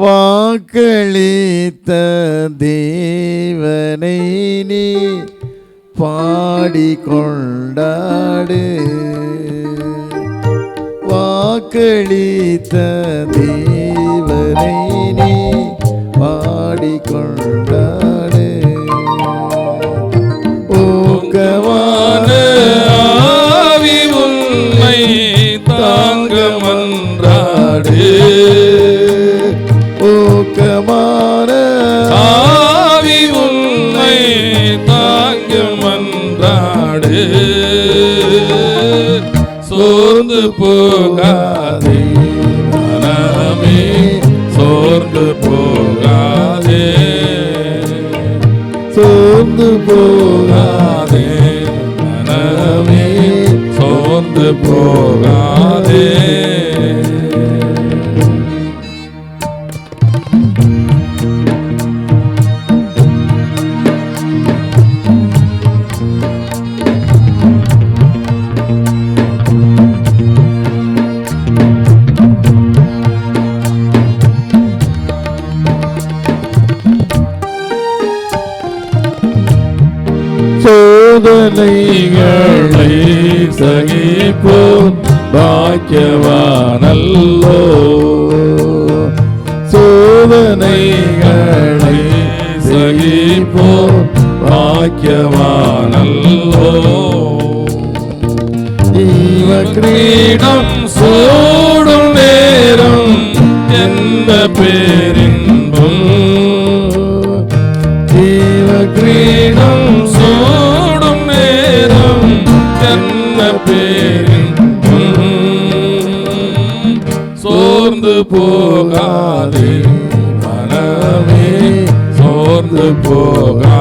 வாக்களித்த தேவனை நீ பாடிக்கொண்டாடு. வாக்களித்த தேவனை நீ பாடிக்கொண்டாடு நாடு. சோர்ந்து போகாதே மனமே சோர்ந்து போகாதே. சோர்ந்து போகாதே மனமே சோர்ந்து போகாதே. சோதனைகளை சகிப்போம். பாக்கியவானல்லோ. சோதனைகளை சகிப்போம். பாக்கியவானல்லோ. ஜீவ கிரீடம் பேரின்பம் சோர்ந்து போகாதே மனமே சோர்ந்து போக